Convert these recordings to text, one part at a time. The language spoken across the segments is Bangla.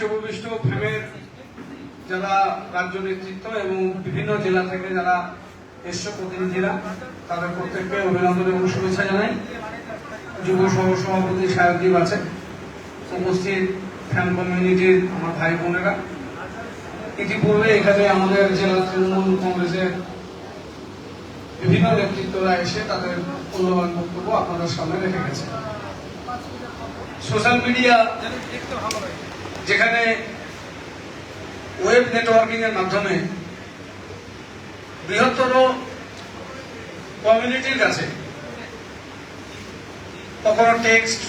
মঞ্চ উপবিষ্ট ফেমের যারা রাজ্য নেতৃত্ব এবং বিভিন্ন জেলা থেকে যারা এসছ, প্রতিনিধিরা, তাদের প্রত্যেককে অভিনন্দন এবং শুভেচ্ছা জানাই। যুব সহ সভাপতি আছে উপস্থিত ফ্যান কমিউনিটির আমার ভাই বোনেরা। ইতিপূর্বে এখানে আমাদের জেলা তৃণমূল কংগ্রেসের বিভিন্ন নেতৃত্বরা এসে তাদের মূল্যবান বক্তব্য আপনাদের সামনে রেখে গেছে। সোশ্যাল মিডিয়া যেখানে ওয়েব নেটওয়ার্কিং এর মাধ্যমে বৃহত্তর কমিউনিটির কাছে কখনো টেক্সট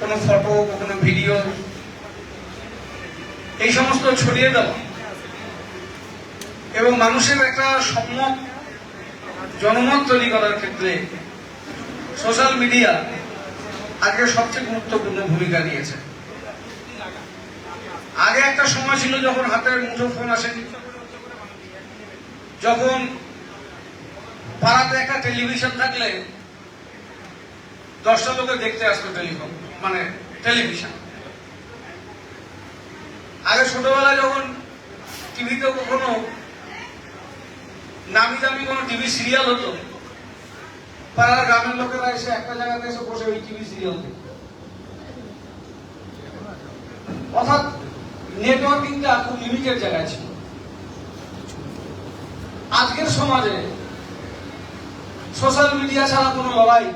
কোনো ফটো কখনো ভিডিও এই সমস্ত ছড়িয়ে দেওয়া এবং মানুষের একটা সম্যক জনমত তৈরি করার ক্ষেত্রে সোশ্যাল মিডিয়া আজকে সবচেয়ে গুরুত্বপূর্ণ ভূমিকা নিয়েছে। আগে একটা সময় ছিল যখন হাতের মুঠো ফোন আসেনি। যখন পাড়াতে একটা টেলিভিশন থাকলে দশটা লোকে দেখতে আসতো টেলিফোন মানে টেলিভিশন। আগে ছোটবেলায় যখন টিভিতে কখনো নামি দামি কোনো টিভি সিরিয়াল হতো, পাড়ার গ্রামের লোকেরা এসে একটা জায়গাতে এসে বসে ওই টিভি সিরিয়াল অর্থাৎ নেটওয়ার্কিংটা খুব লিমিটেড জায়গায় ছিল। আজকের সমাজে সোশ্যাল মিডিয়া ছাড়া কোনো লড়াই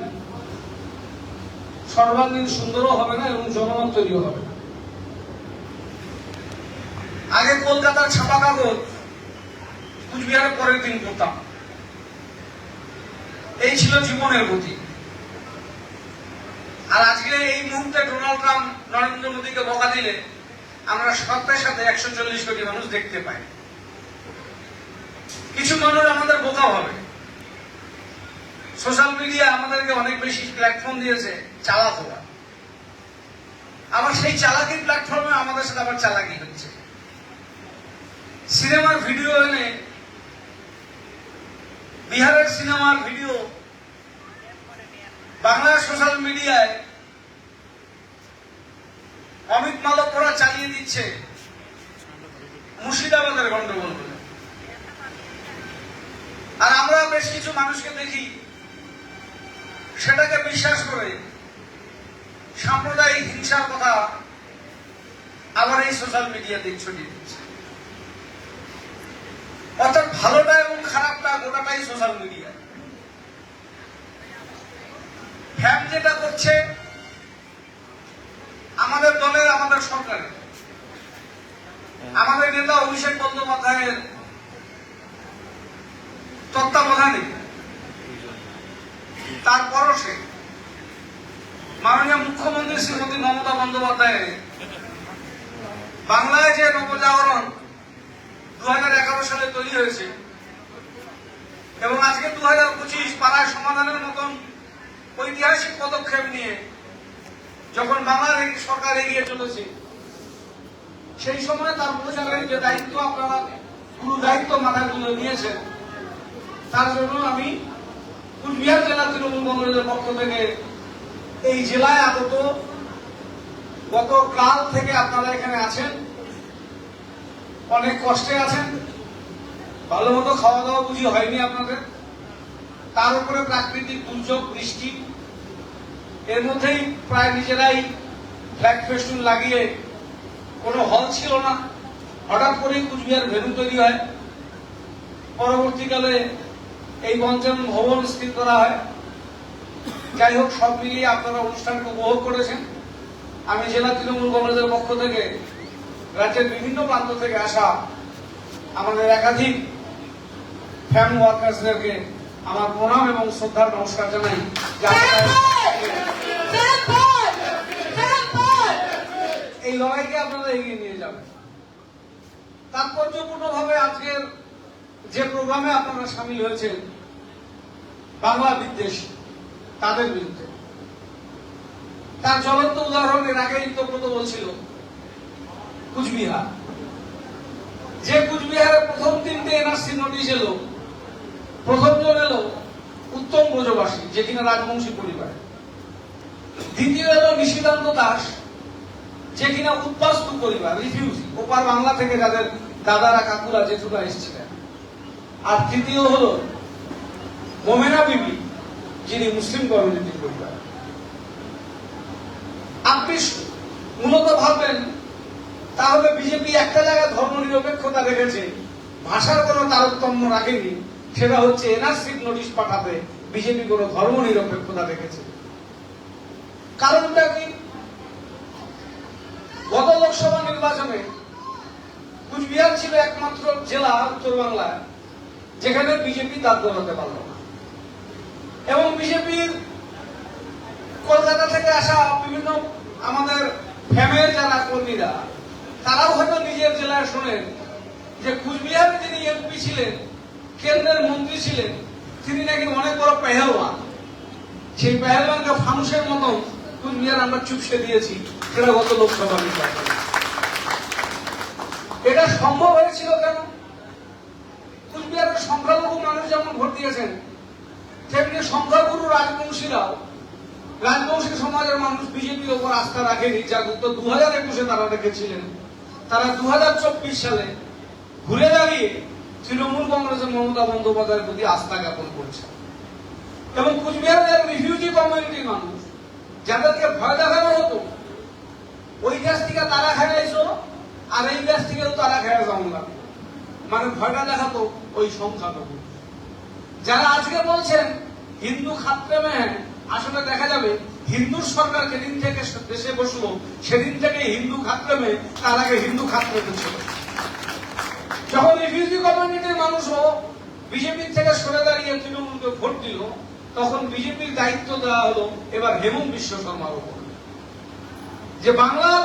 সর্বাঙ্গীন সুন্দরও হবে না এবং জনমত তৈরিও হবে না। আগে কলকাতার ছাপা কাগজ কুচবিহারের পরের দিন পড়তাম এই ছিল জীবনের গতি। আর আজকে এই মুহূর্তে ডোনাল্ড ট্রাম্প নরেন্দ্র মোদীকে বকা দিলে আমরা সাথে সাথে একশো চল্লিশ কোটি মানুষ দেখতে পাই। কিছু মানুষ আমাদের বোকা হবে সোশ্যাল মিডিয়া আমাদেরকে অনেক বেশি প্ল্যাটফর্ম দিয়েছে চালাক হওয়া। আবার সেই চালাকি প্ল্যাটফর্মে আমাদের সাথে আবার চালাকি হচ্ছে। সিনেমার ভিডিও এনে বিহারের সিনেমার ভিডিও বাংলার সোশ্যাল মিডিয়ায় অমিত মালক ওরা চালিয়ে দিচ্ছে। মুর্শিদাবাদের গন্ডগোল বলে আর আমরা বেশ কিছু মানুষকে দেখি, সেটাকে বিশ্বাস করে সাম্প্রদায়িক হিংসার কথা আবার এই সোশ্যাল মিডিয়াতে ছড়িয়ে দিচ্ছে। অর্থাৎ ভালোটা এবং খারাপটা গোটাটাই সোশ্যাল মিডিয়া ফ্যান যেটা করছে আমাদের দলের সরকারের আমাদের নেতা অভিষেক বন্দ্যোপাধ্যায়ের তত্ত্বাবধানে তার পরশে মাননীয় মুখ্যমন্ত্রী শ্রীমতী মমতা বন্দ্যোপাধ্যায় বাংলায় যে নবজাগরণ দু হাজার এগারো সালে তৈরি হয়েছে এবং আজকে দু হাজার পঁচিশ পাড়ায় সমাধানের মতন ঐতিহাসিক পদক্ষেপ নিয়ে যখন বাংলার সরকার এগিয়ে চলেছে সেই সময় তার প্রচারের যে দায়িত্ব আপনারা, পুরো দায়িত্ব মাথায় তুলে নিয়েছেন তার জন্য আমি কুচবিহার জেলা তৃণমূল কংগ্রেসের পক্ষ থেকে এই জেলায় আগত গত কাল থেকে আপনারা এখানে আছেন, অনেক কষ্টে আছেন, ভালো মতো খাওয়া দাওয়া বুঝি হয়নি আপনাদের। তার উপরে প্রাকৃতিক দুর্যোগ, বৃষ্টি, এর মধ্যেই প্রায় নিজেরাই ফ্ল্যাগ ফেস্টুন লাগিয়ে কোনো হল ছিল না। হঠাৎ করেই কুচবিহার ভেনু তৈরি হয়। পরবর্তীকালে এই মঞ্চন ভবন স্থির করা হয়। যাই হোক, সব মিলিয়ে আপনারা অনুষ্ঠানকে উপভোগ করেছেন। আমি জেলা তৃণমূল কংগ্রেসের পক্ষ থেকে রাজ্যের বিভিন্ন প্রান্ত থেকে আসা আমাদের একাধিক ফ্যান ওয়ার্কার্সদেরকে আমার প্রণাম এবং শ্রদ্ধার নমস্কার জানাই। এই লড়াইকে আপনারা এগিয়ে নিয়ে যাবেন। তাৎপর্যপূর্ণভাবে আজকের যে প্রোগ্রামে আপনারা সামিল হয়েছেন, বাংলা বিদ্বেষ তাদের বিরুদ্ধে। তার জ্বলন্ত উদাহরণ এর আগেই ইন্দ্রব্রত বলছিল কুচবিহার। যে কুচবিহারে প্রথম তিনটে এনআরসি নোটিশ এলো, প্রথম জন এলো উত্তম ব্রজবাসী, যে কিনা রাজবংশী পরিবার। দ্বিতীয় এলো নিশিকান্ত দাস যে কিনা উদ্বাস্তু পরিবার রিফিউজি ওপার বাংলা থেকে যাদের দাদারা কাকুরা জেঠুরা এসেছিলেন। আর তৃতীয় হলো মোমেনা বিবি, যিনি মুসলিম কমিউনিটির পরিবার। আপনি মূলত ভাববেন, তাহলে বিজেপি একটা জায়গায় ধর্ম নিরপেক্ষতা রেখেছে, ভাষার কোনো তারতম্য রাখেনি, সেটা হচ্ছে এনআরসির নোটিশ পাঠাতে বিজেপি কোনো ধর্ম নিরপেক্ষতা রেখেছে। কারণটা কি? লোকসভা নির্বাচনে কুচবিহার ছিল একমাত্র জেলা উত্তর বাংলায় যেখানে বিজেপি দাঁত গলাতে পারল না। এবং বিজেপির কলকাতা থেকে আসা বিভিন্ন আমাদের ফ্যামের যারা কর্মীরা, তারাও হয়তো নিজের জেলায় শোনেন যে কুচবিহারে যিনি এমপি ছিলেন, কেন্দ্রের মন্ত্রী ছিলেন, তিনি নাকি অনেক বড় পেহেলওয়ান। সেই পেহেলওয়ানকে ফানুসের মতো কুচবিহার আমরা চুপসে দিয়েছি, সেটা গত লোকসভা নির্বাচন। এটা সম্ভব হয়েছিল কেন? কুচবিহারের সংখ্যালঘু মানুষ যেমন ভোট দিয়েছেন, তেমনি সংখ্যাগুরু রাজবংশীরাও। রাজবংশী সমাজের মানুষ বিজেপির ওপর আস্থা রাখেনি যা গত দু হাজার একুশে তারা রেখেছিলেন। তারা দু হাজার চব্বিশ সালে ঘুরে দাঁড়িয়ে তৃণমূল কংগ্রেসের মমতা বন্দ্যোপাধ্যায়ের প্রতি আস্থা জ্ঞাপন করছে। এবং কুচবিহারের রিফিউজি কমিউনিটির মানুষ, যাদেরকে ভয় দেখানো হতো ওই থেকে তারা খেয়াইছো আর এই দেশ থেকেও তারা যাও না মানে ভয়টা দেখাতো ওই সংখ্যালঘু। যারা আজকে বলছেন, হিন্দু খাতরে আসলে দেখা যাবে হিন্দু সরকার যেদিন থেকে দেশে বসল, সেদিন থেকে হিন্দু খাতরে মেয়ে, তার আগে হিন্দু খাতরে ছিল। যখন রিফিউজি কমিউনিটির মানুষও বিজেপির থেকে সরে দাঁড়িয়ে তৃণমূলকে ভোট দিল, তখন বিজেপির দায়িত্ব দেওয়া হলো এবার হেমন্ত বিশ্ব শর্মার উপর। যে বাংলার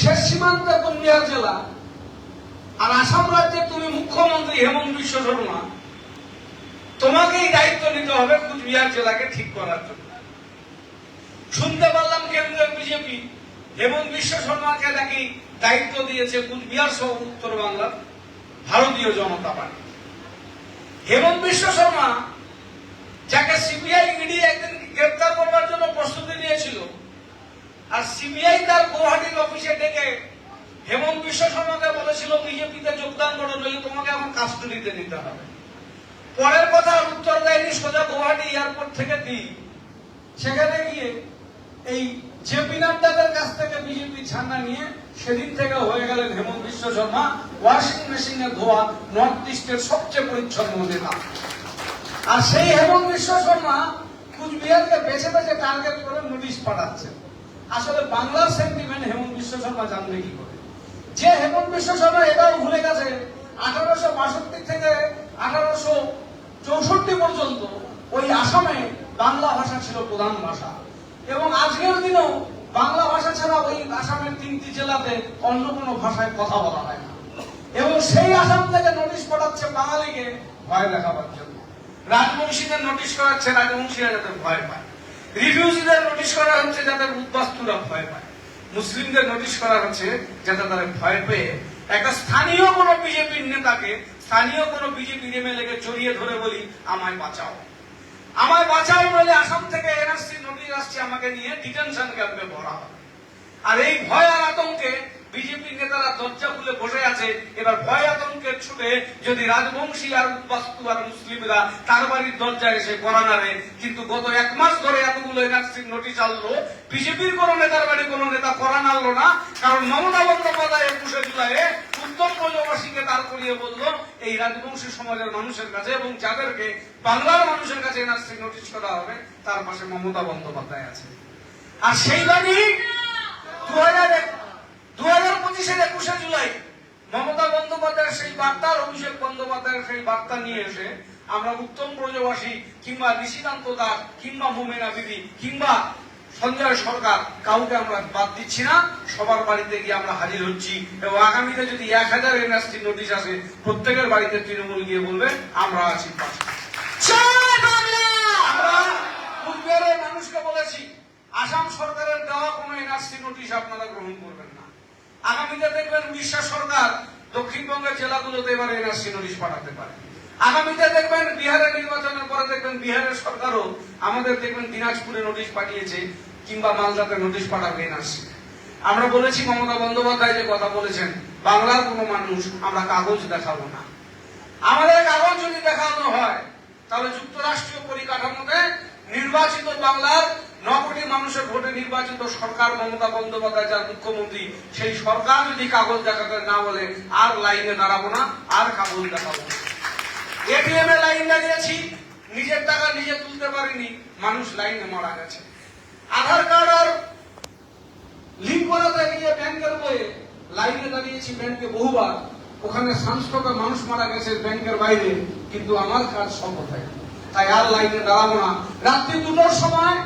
শেষ সীমান্তে কুমিল্লা জেলা আর আসাম রাজ্যে তুমি মুখ্যমন্ত্রী হেমন্ত বিশ্ব শর্মা, তোমাকেই দায়িত্ব নিতে হবে কুচবিহার জেলাকে ঠিক করার জন্য। শুনতে পারলাম কেন্দ্রের বিজেপি হেমন্ত বিশ্ব শর্মাকে নাকি দায়িত্ব দিয়েছে কুচবিহার সহ উত্তর বাংলার ভারতীয় জনতা পার্টি। হেমন্ত বিশ্ব শর্মা, যাকে সিবিআই ইডি একদিন গ্রেপ্তার করবার জন্য প্রস্তুতি নিয়েছিল আর সিবিআই তার গৌহাটির অফিসে ডেকে হেমন্ত বিশ্ব শর্মাকে বলেছিল, বিজেপিতে যোগদান করো, নইলে তোমাকে আমার কাস্টডিতে নিতে হবে। পরের কথা উত্তর দেয়নি, সোজা গৌহাটি এয়ারপোর্ট থেকে দিই। সেখানে গিয়ে এই জেপি নাড্ডাদের কাছ থেকে বিজেপি ছান্না নিয়ে সেদিন থেকে হয়ে গেলেন হেমন্ত বিশ্ব শর্মা ওয়াশিং মেশিনে ধোয়া নর্থ ইস্টের সবচেয়ে পরিচ্ছন্ন নেতা আর সেই হেমন্ত বিশ্ব শর্মা কুচবিহারকে বেছে বেছে টার্গেট করে নোটিশ পাঠাচ্ছে। আসলে বাংলার সেন্টিমেন্ট হেমন্ত বিশ্ব শর্মা জানবে কি করে? যে হেমন্ত বিশ্ব শর্মা এটাও ভুলে গেছে, আঠারোশো বাষট্টি থেকে আঠারোশো চৌষট্টি পর্যন্ত ওই আসামে বাংলা ভাষা ছিল প্রধান ভাষা। এবং আজকের দিনেও বাংলা ভাষা ছাড়া ওই আসামের তিনটি জেলাতে অন্য কোনো ভাষায় কথা বলা হয় না। এবং সেই আসাম থেকে নোটিশ পাঠাচ্ছে বাঙালিকে ভয় দেখাবার জন্য। রাজবংশীদের নোটিশ করাচ্ছে রাজবংশীরা যাতে ভয় পায়। রিফিউজিদের নোটিশ করা হচ্ছে যাতে উদ্বাস্তুরা ভয় পায়। মুসলিমদের নোটিশ করা হচ্ছে যাতে তারা ভয় পেয়ে। একটা স্থানীয় কোনো বিজেপির নেতাকে স্থানীয় কোনো বিজেপি এমএলএ কে জড়িয়ে ধরে বলি, আমায় বাঁচাও। আমায় বাঁচাও বলে আসাম থেকে এনআরসি নোটিশ আসছে, আমাকে নিয়ে ডিটেনশন ক্যাম্পে ভরা হবে। আর এই ভয় আর আতঙ্কে বিজেপি নেতারা দরজা খুলে বসে আছে, এবার ভয় আতঙ্কের ছুটে যদি রাজবংশী আর বাস্তু আর মুসলিমরা তার বাড়ির দরজায় এসে করা নাড়ে, কিন্তু গত এক মাস ধরে এতগুলো এনআরসির নোটিশ আনলো, বিজেপির কোন নেতার বাড়ি কোন নেতা করা নাড়লো না, কারণ মমতা বন্দ্যোপাধ্যায় একুশে জুলাইয়ে উত্তম ব্রজবাসীকে দাঁড় করিয়ে বলল, এই রাজবংশী সমাজের মানুষের কাছে এবং যাদেরকে বাংলার মানুষের কাছে এনআরসি নোটিশ করা হবে, তার পাশে মমতা বন্দ্যোপাধ্যায় আছে। আর সেই বাড়ি দু হাজার দু হাজার পঁচিশের একুশে জুলাই মমতা বন্দ্যোপাধ্যায়ের সেই বার্তা আর অভিষেক বন্দ্যোপাধ্যায়ের সেই বার্তা নিয়ে এসে আমরা উত্তম ব্রজবাসী কিংবা নিশিকান্ত দাস কিংবা মোমেনা বিবি কিংবা সঞ্জয় সরকার কাউকে আমরা বাদ দিচ্ছি না। সবার বাড়িতে গিয়ে আমরা হাজির হচ্ছি এবং আগামীতে যদি এক হাজার এনএসটি নোটিশ আসে প্রত্যেকের বাড়িতে তৃণমূল গিয়ে বলবে আমরা আছি আমরা কুচবিহারের মানুষকে বলেছি আসাম সরকারের দেওয়া কোনো এনআরসি নোটিশ আপনারা গ্রহণ করবেন না। আগামীতে দেখবেন উড়িষ্যা সরকার দক্ষিণবঙ্গের জেলাগুলোতে এবার এনআরসি নোটিশ পাঠাতে পারে। আগামীতে দেখবেন বিহারের নির্বাচনের পরে দেখবেন বিহারের সরকারও আমাদের দেখবেন দিনাজপুরে নোটিশ পাঠিয়েছে কিংবা মালদাতে নোটিশ পাঠাবে এনআরসি আমরা বলেছি মমতা বন্দ্যোপাধ্যায় যে কথা বলেছেন, বাংলার কোনো মানুষ আমরা কাগজ দেখাবো না। আমাদের কাগজ যদি দেখানো হয়, তাহলে যুক্তরাষ্ট্রীয় পরিকাঠামোতে নির্বাচিত বাংলার ন মানুষের ভোটে নির্বাচিত সরকার মমতা বন্দ্যোপাধ্যায় যার মুখ্যমন্ত্রী, সেই সরকার যদি কাগজ দেখাতে না বলে, আর লাইনে দাঁড়াবো না, আর কাগজ দেখাবো এটিএম এ লাইন দাঁড়িয়েছি, নিজের টাকা নিজে তুলতে পারিনি, মানুষ লাইনে মারা গেছে। আধার কার্ড আর লিঙ্ক করাতে গিয়ে ব্যাংকের বইয়ে লাইনে দাঁড়িয়েছি ব্যাংকে বহুবার। ওখানে সাংস্কৃতিক মানুষ মারা গেছে ব্যাংকের বাইরে, কিন্তু আমার কাজ সব কোথায় তাই আর লাইনে দাঁড়াবো না। রাত্রি দুটোর সময়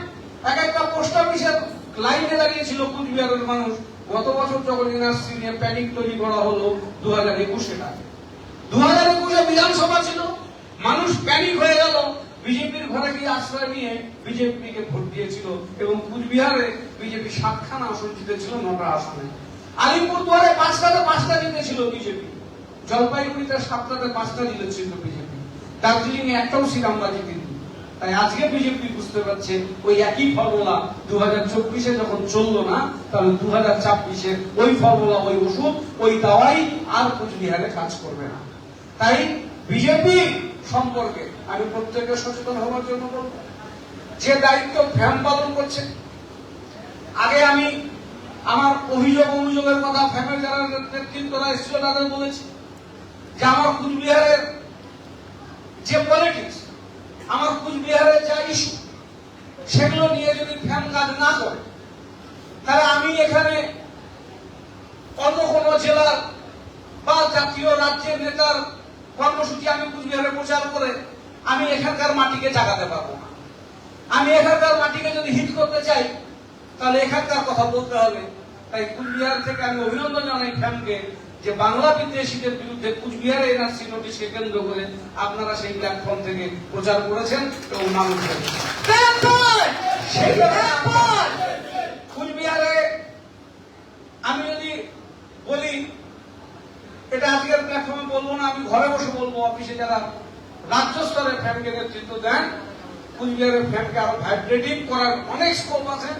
এক একটা পোস্ট অফিসের লাইনে দাঁড়িয়েছিল কুচবিহারের মানুষ। গত বছর প্যানিক তৈরি করা হলো দু হাজার দু হাজার একুশে বিধানসভা ছিল। মানুষ প্যানিক হয়ে গেল। বিজেপির ঘরে গিয়ে আশ্রয় নিয়ে বিজেপিকে ভোট দিয়েছিল এবং কুচবিহারে বিজেপি সাতখানা আসন জিতেছিল, নটা আসনে। পাঁচটাতে পাঁচটা জিতেছিল বিজেপি। জলপাইগুড়িতে সাতটাতে পাঁচটা জিতেছিল বিজেপি। দার্জিলিং এ একটাও সিট আমরা জিতিনি। তাই আজকে বিজেপি বুঝতে পারছে ওই একই ফর্মুলা দু হাজার চব্বিশে যখন চলল না, তাহলে দু হাজার ছাব্বিশে ওই ফর্মুলা ওই ওষুধ, ওই দাওয়াই আর কুচবিহারে কাজ করবে না। তাই বিজেপি সম্পর্কে আমি প্রত্যেকে সচেতন হওয়ার জন্য বলব, যে দায়িত্ব ফ্যাম পালন করছে, আগে আমি আমার অভিযোগ অভিযোগের কথা ফ্যামের যারা নেতৃত্বরা এসেছিল তাদের বলেছি যে আমার কুচবিহারের যে পলিটিক্স আমার কুচবিহারের যা ইস্যু সেগুলো নিয়ে যদি ফ্যান কাজ না করে, তাহলে আমি এখানে অন্য কোনো জেলার বা জাতীয় রাজ্যের নেতার কর্মসূচি আমি কুচবিহারে প্রচার করে আমি এখানকার মাটিকে জাগাতে পারব না। আমি এখানকার মাটিকে যদি হিট করতে চাই, তাহলে এখানকার কথা বলতে হবে। তাই কুচবিহার থেকে আমি অভিনন্দন জানাই ফ্যামকে যে বাংলা বিদ্বেষীদের বিরুদ্ধে কুচবিহারে এনআরসি নোটিশকে কেন্দ্র করে আপনারা সেই প্ল্যাটফর্ম থেকে প্রচার করেছেন এবং মানুষ কুচবিহারে আমি যদি বলি এটা আজকের প্ল্যাটফর্মে বলব না আমি ঘরে বসে বলব অফিসে যারা রাজ্য স্তরে ফ্যানকে নেতৃত্ব দেন কুচবিহারের ফ্যানকে আরও ভাইব্রেটিং করার অনেক স্কোপ আছে।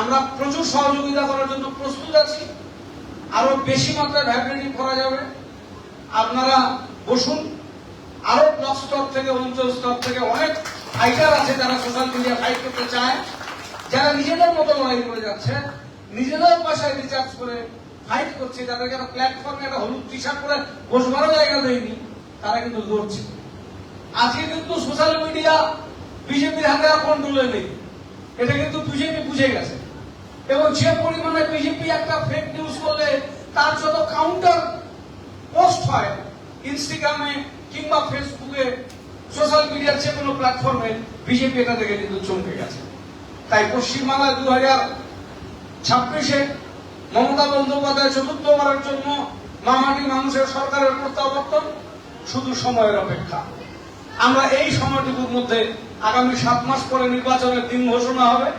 আমরা প্রচুর সহযোগিতা করার জন্য প্রস্তুত আছি। আরও বেশি মাত্রায় ভাইব্রেটিং করা যাবে। আপনারা বসুন। আরও ব্লক স্তর থেকে অঞ্চল স্তর থেকে অনেক ফাইটার আছে যারা সোশ্যাল মিডিয়া ফাইট করতে চায়। যারা নিজেদের মতো লড়াই করে যাচ্ছে নিজেদের ভাষায় রিচার্জ করে ফাইট করছে, যাদেরকে একটা প্ল্যাটফর্মে একটা হলুদ টি করে বসবারও জায়গা দেয়নি, তারা কিন্তু লড়ছে। আজকে কিন্তু সোশ্যাল মিডিয়া বিজেপির হাতে আর কন্ট্রোলে নেই। এটা কিন্তু বিজেপি বুঝে গেছে। এবং যে পরিমাণে বিজেপি একটা ফেক নিউজ করলে তার যত কাউন্টার পোস্ট হয় ইনস্টাগ্রামে কিংবা ফেসবুকে সোশ্যাল মিডিয়ার যে কোনো প্ল্যাটফর্মে বিজেপি এটা থেকে কিন্তু চমকে গেছে। তাই পশ্চিমবাংলায় দু হাজার ছাব্বিশে মমতা বন্দ্যোপাধ্যায় চতুর্থবারের জন্য মামাটি মানুষের সরকারের প্রত্যাবর্তন শুধু সময়ের অপেক্ষা। আমরা এই সময়টুকুর মধ্যে আগামী সাত মাস পরে নির্বাচনের দিন ঘোষণা হবে।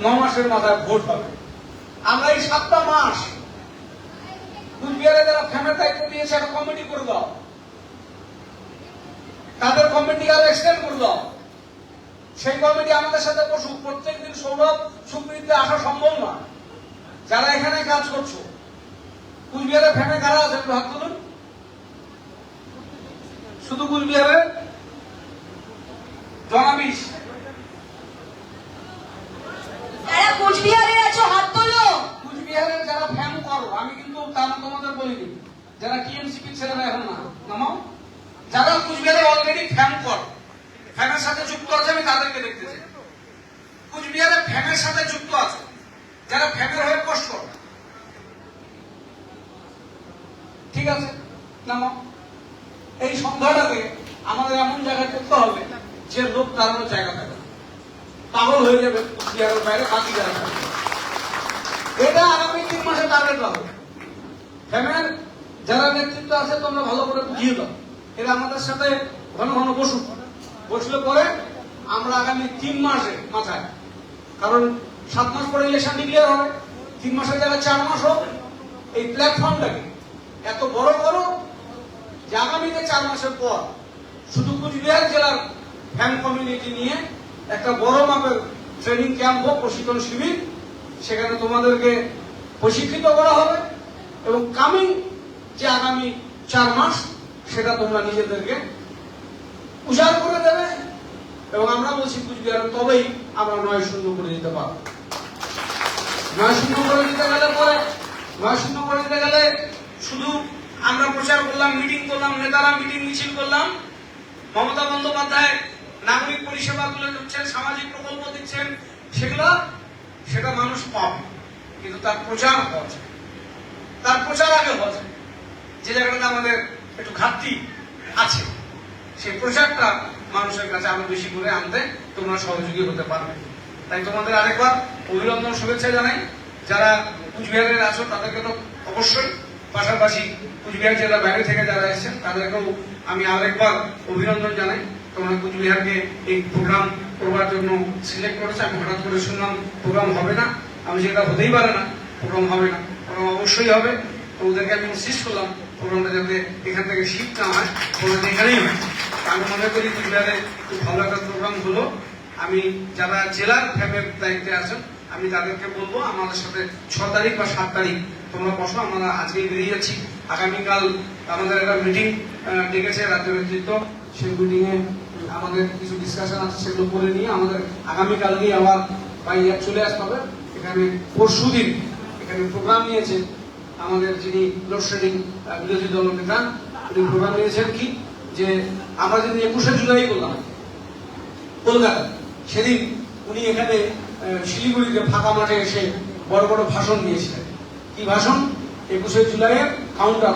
ন মাসের মাথায় ভোট হবে আমরা এই সাতটা মাস কুচবিহারে যারা ফ্যামের দায়িত্ব নিয়েছে, একটা কমিটি করে দাও। তাদের কমিটি আরও এক্সটেন্ড করে দাও। সেই কমিটি আমাদের সাথে বসুক প্রত্যেক দিন সৌরভ সুপ্রিতে আসা সম্ভব না। যারা এখানে কাজ করছ, কুচবিহারে ফ্যামে কারা আছে একটু হাত তুলুন। শুধু কুচবিহারে? জনাবিশ যারা কোচবিহারে আছো হাত তোলো কুচবিহারের যারা ফ্যান করো আমি কিন্তু তা না তোমাদের বলিনি। যারা টিএমসিপি ছেলেরা এখন না। নামাও। যারা কুচবিহারে অলরেডি ফ্যান করো ফ্যানের সাথে যুক্ত আছে, আমি তাদেরকে দেখতে চাই। কুচবিহারে ফ্যানের সাথে যুক্ত আছে, যারা ফ্যানের হয়ে পোস্ট ঠিক আছে? নামাও। এই সন্ধ্যাটাকে আমাদের এমন জায়গায় করতে হবে যে লোক দাঁড়ানোর জায়গা থাকে। পাগল হয়ে যাবে কুচবিহারের বাইরে, বাকি যারা এটা আগামী তিন মাসে টার্গেট হবে। ফ্যামের যারা নেতৃত্ব আছে, তোমরা ভালো করে বুঝিয়ে দাও। এরা আমাদের সাথে ঘন ঘন বসুক। বসলে পরে আমরা আগামী তিন মাসে মাথায়। কারণ সাত মাস পরে ইলেকশন ডিক্লেয়ার হবে। তিন মাসের জায়গায় চার মাস হোক। এই প্ল্যাটফর্মটাকে এত বড় করো যে আগামীতে চার মাসের পর শুধু কুচবিহার জেলার ফ্যান কমিউনিটি নিয়ে একটা বড় মাপের ট্রেনিং ক্যাম্প হোক, প্রশিক্ষণ শিবির, সেখানে তোমাদেরকে প্রশিক্ষিত করা হবে। এবং কামিং যে আগামী চার মাস, সেটা তোমরা নিজেদেরকে উজাড় করে দেবে এবং আমরা বলছি কুচবিহার তবেই আমরা নয় শূন্য করে দিতে পারব নয় শূন্য করে দিতে গেলে পরে নয় শূন্য করে দিতে গেলে শুধু আমরা প্রচার করলাম মিটিং করলাম, নেতারা মিটিং মিছিল করলাম, মমতা বন্দ্যোপাধ্যায় নাগরিক পরিষেবা তুলে ধরছেন, সামাজিক প্রকল্প দিচ্ছেন, সেগুলো, সেটা মানুষ পাবে, কিন্তু তার প্রচার হওয়া। তার প্রচার আগে চাই। যে জায়গাটাতে আমাদের একটু ঘাটতি আছে, সেই প্রচারটা মানুষের কাছে আরও বেশি করে আনতে তোমরা সহযোগী হতে পারবে। তাই তোমাদের আরেকবার অভিনন্দন, শুভেচ্ছা জানাই। যারা কুচবিহারের আছো, তাদেরকে তো অবশ্যই পাশাপাশি কুচবিহার জেলার বাইরে থেকে যারা এসেছেন, তাদেরকেও আমি আরেকবার অভিনন্দন জানাই। তোমরা কুচবিহারকে এই প্রোগ্রাম করবার জন্য সিলেক্ট করেছে। আমি হঠাৎ করে শুনলাম প্রোগ্রাম হবে না। আমি যেটা হতেই পারে না প্রোগ্রাম হবে না। অবশ্যই হবে। তো ওদেরকে আমি ইনসিস্ট করলাম প্রোগ্রামটা যাতে এখান থেকে শিফট না হয় প্রোগ্রামটা এখানেই হয় আমি মনে করি কুচবিহারে খুব ভালো একটা প্রোগ্রাম হলো। আমি যারা জেলার ফ্যামের দায়িত্বে আছেন, আমি তাদেরকে বলব, আমাদের সাথে ছ তারিখ বা সাত তারিখ তোমরা বসো, আমরা আজকে বেরিয়ে যাচ্ছি। আগামীকাল আমাদের একটা মিটিং ডেকেছে রাজ্য নেতৃত্ব। সেই মিটিংয়ে আমাদের কিছু ডিসকাশন আছে, সেগুলো করে নিয়ে আমাদের আগামীকাল আগামীকালকেই আবার বাইরে চলে আসতে হবে। এখানে পরশু দিন এখানে প্রোগ্রাম নিয়েছে আমাদের যিনি লোডশেডিং বিরোধী দল নেতা, উনি প্রোগ্রাম নিয়েছেন কি? যে আমরা যদি একুশে জুলাই করলাম কলকাতা সেদিন উনি এখানে শিলিগুড়িতে ফাঁকা মাঠে এসে বড় বড় ভাষণ দিয়েছিলেন। কি ভাষণ? একুশে জুলাইয়ের কাউন্টার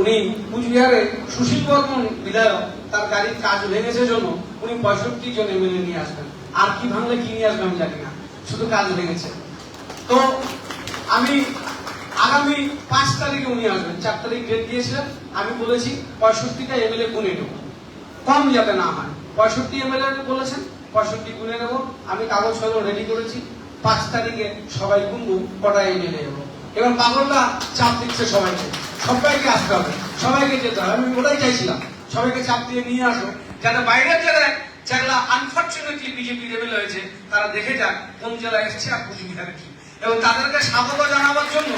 উনি কুচবিহারে সুশীল বর্মন বিধায়ক, তার গাড়ির কাজ ভেঙেছে জন্য উনি পঁয়ষট্টি জন এমএলএ নিয়ে আসবেন। আর কি ভাঙলে কি নিয়ে আসবে আমি জানি না, শুধু কাজ ভেঙেছে। তো আমি আগামী পাঁচ তারিখে উনি আসবেন। চার তারিখ ডেট দিয়েছিলেন। আমি বলেছি, পঁয়ষট্টিটা এমএলএ গুনে নেব। কম যাতে না হয়। পঁয়ষট্টি এমএলএ বলেছেন, পঁয়ষট্টি গুনে নেব। আমি কাগজ ফাগজ রেডি করেছি। পাঁচ তারিখে সবাই গুনবো, কটা এমএলএ যাব এবার পাগলটা চাপ দিচ্ছে সবাইকে। সবাইকে আসতে হবে। সবাইকে যেতে হবে। আমি ওটাই চাইছিলাম। সবাইকে চাপ দিয়ে নিয়ে আসো। যাতে বাইরের জেলায় যেগুলা আনফর্চুনেটলি বিজেপি লেভেল হয়েছে, তারা দেখে যাক কোন জেলায় এসছে আর কুচবিহারে কি। এবং তাদেরকে স্বাগত জানাবার জন্য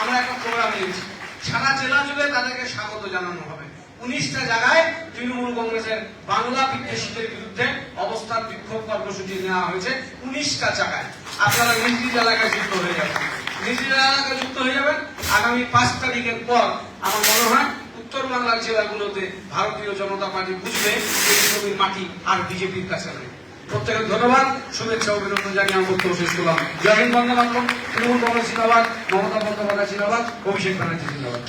আমরা একটা প্রোগ্রাম নিয়েছি। সারা জেলা জুড়ে তাদেরকে স্বাগত জানানো হবে। উনিশটা জায়গায় তৃণমূল কংগ্রেসের বাংলা বিদ্বেষীদের বিরুদ্ধে অবস্থান বিক্ষোভ কর্মসূচি নেওয়া হয়েছে। উনিশটা জায়গায়। আপনারা নিজ এলাকায় যুক্ত হয়ে যাবেন। নিজ নিজ এলাকায় যুক্ত হয়ে যাবেন। আগামী পাঁচ তারিখের পর আমার মনে হয় উত্তর বাংলার জেলাগুলোতে ভারতীয় জনতা পার্টি বুঝবে এই জমির মাটি আর বিজেপির কাছে নেই। প্রত্যেকের ধন্যবাদ। শুভেচ্ছা, অভিনন্দন জানিয়ে আমি বক্তব্য শেষ করলাম। জয় হিন্দ বন্দে মাতরম তৃণমূল কংগ্রেস জিন্দাবাদ, মমতা বন্দ্যোপাধ্যায় জিন্দাবাদ, অভিষেক ব্যানার্জি জিন্দাবাদ।